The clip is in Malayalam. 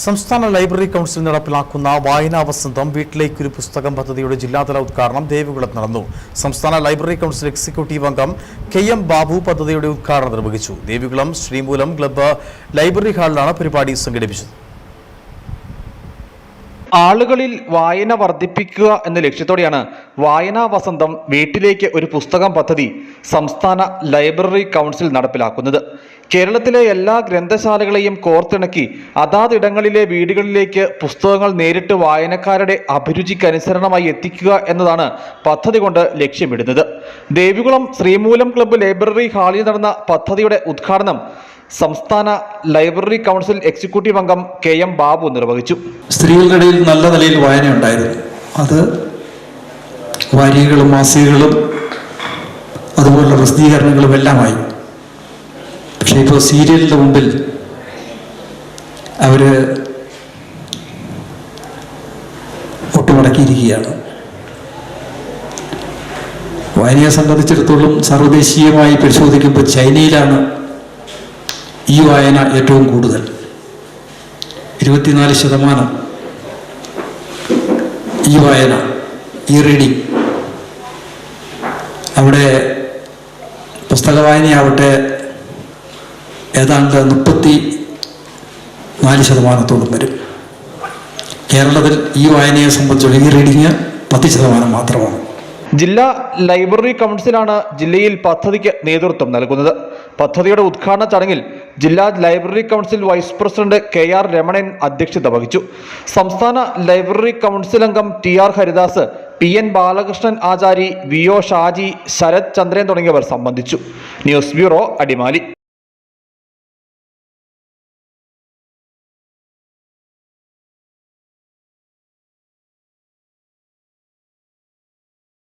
സംസ്ഥാന ലൈബ്രറി കൗൺസിൽ നടപ്പിലാക്കുന്ന വായനാ വസന്തം വീട്ടിലേക്കൊരു പുസ്തകം പദ്ധതിയുടെ ജില്ലാതല ഉദ്ഘാടനം ദേവികുളത്ത് നടന്നു. സംസ്ഥാന ലൈബ്രറി കൗൺസിൽ എക്സിക്യൂട്ടീവ് അംഗം കെ എം ബാബു പദ്ധതിയുടെ ഉദ്ഘാടനം നിർവഹിച്ചു. ദേവികുളം ശ്രീമൂലം ക്ലബ്ബ് ലൈബ്രറി ഹാളിലാണ് പരിപാടി സംഘടിപ്പിച്ചത്. ആളുകളിൽ വായന വർദ്ധിപ്പിക്കുക എന്ന ലക്ഷ്യത്തോടെയാണ് വായനാ വസന്തം വീട്ടിലേക്ക് ഒരു പുസ്തകം പദ്ധതി സംസ്ഥാന ലൈബ്രറി കൗൺസിൽ നടപ്പിലാക്കുന്നത്. കേരളത്തിലെ എല്ലാ ഗ്രന്ഥശാലകളെയും കോർത്തിണക്കി അതാതിടങ്ങളിലെ വീടുകളിലേക്ക് പുസ്തകങ്ങൾ നേരിട്ട് വായനക്കാരുടെ അഭിരുചിക്കനുസരണമായി എത്തിക്കുക എന്നതാണ് പദ്ധതി കൊണ്ട് ലക്ഷ്യമിടുന്നത്. ദേവികുളം ശ്രീമൂലം ക്ലബ്ബ് ലൈബ്രറി ഹാളിൽ നടന്ന പദ്ധതിയുടെ ഉദ്ഘാടനം സംസ്ഥാന ലൈബ്രറി കൗൺസിൽ എക്സിക്യൂട്ടീവ് അംഗം കെ എം ബാബു നിർവഹിച്ചു. സ്ത്രീകളുടെ ഇടയിൽ നല്ല നിലയിൽ വായന ഉണ്ടായിരുന്നു. അത് വാരികകളും മാസികകളും അതുപോലുള്ള പ്രസിദ്ധീകരണങ്ങളും എല്ലാമായി. പക്ഷെ ഇപ്പോൾ സീരിയലിന്റെ മുമ്പിൽ അവർ ഒട്ടുമടക്കിയിരിക്കുകയാണ്. വായനയെ സംബന്ധിച്ചിടത്തോളം സർവദേശീയമായി പരിശോധിക്കുമ്പോൾ ചൈനയിലാണ് ഈ വായന ഏറ്റവും കൂടുതൽ. ഇരുപത്തിനാല് ശതമാനം ഈ വായന ഈ റീഡിങ് അവിടെ പുസ്തക വായനയാവട്ടെ ഏതാണ്ട് മുപ്പത്തി നാല് ശതമാനത്തോളം വരും. കേരളത്തിൽ ഈ വായനയെ സംബന്ധിച്ചുള്ള ഈ റീഡിങ് പത്ത് ശതമാനം മാത്രമാണ്. ജില്ലാ ലൈബ്രറി കൗൺസിലാണ് ജില്ലയിൽ പദ്ധതിക്ക് നേതൃത്വം നൽകുന്നത്. പദ്ധതിയുടെ ഉദ്ഘാടന ചടങ്ങിൽ ജില്ലാ library council vice president K R Ramanan അധ്യക്ഷത വഹിച്ചു. സംസ്ഥാന ലൈബ്രറി കൗൺസിൽ അംഗം T R Haridas P N Balakrishnan Achari V O Shaji Sarath Chandran തുടങ്ങിയവർ സംബന്ധിച്ചു. News bureau Adimali.